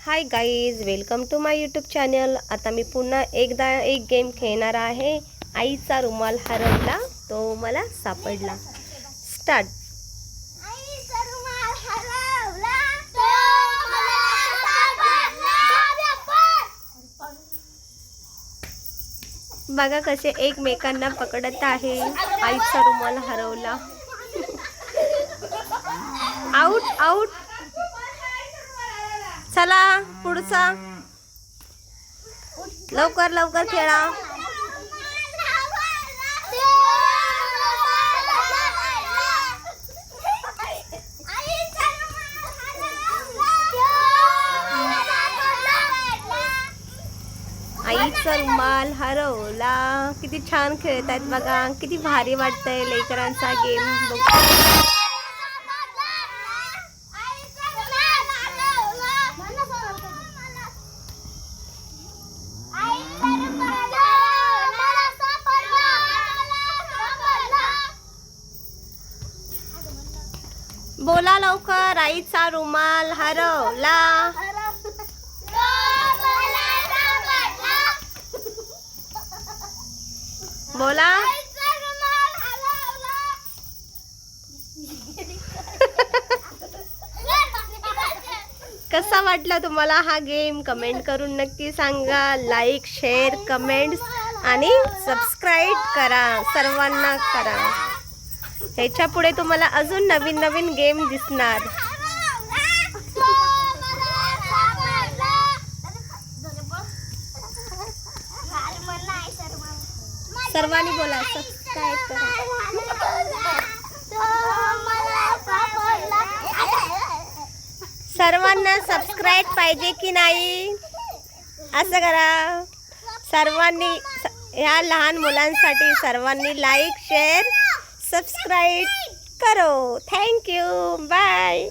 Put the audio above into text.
Hi guys welcome to my YouTube channel आता मी पुन्हा एकदा एक गेम खेळणार आहे. आईचा रुमाल हरवला तो मला सापडला. स्टार्ट बघा कसे एकमेकांना पकडत आहे. आईचा रुमाल हरवला. आऊट आऊट चला पुढचा. लवकर लवकर खेळा. आईचा रुमाल हरवला. किती छान खेळत आहेत बघा. किती भारी वाटतंय लेकरांचा गेम बोला लवकर आईचा रुमाल हरवला. बोला. कसा वाटला तुम्हाला हा गेम? कमेंट करून नक्की सांगा. लाईक शेअर कमेंट्स आणि सबस्क्राईब करा. सर्वांना करा. त्याच्या पुढे तुम्हाला अजून नवीन नवीन गेम दिसणार. सर्वांनी बोला सबस्क्राईब करा. सर्वांना सबस्क्राईब पाहिजे की नाही? असं करा. सर्वांनी ह्या लहान मुलांसाठी सर्वांनी लाईक शेअर सबस्क्राईब करो. Thank you bye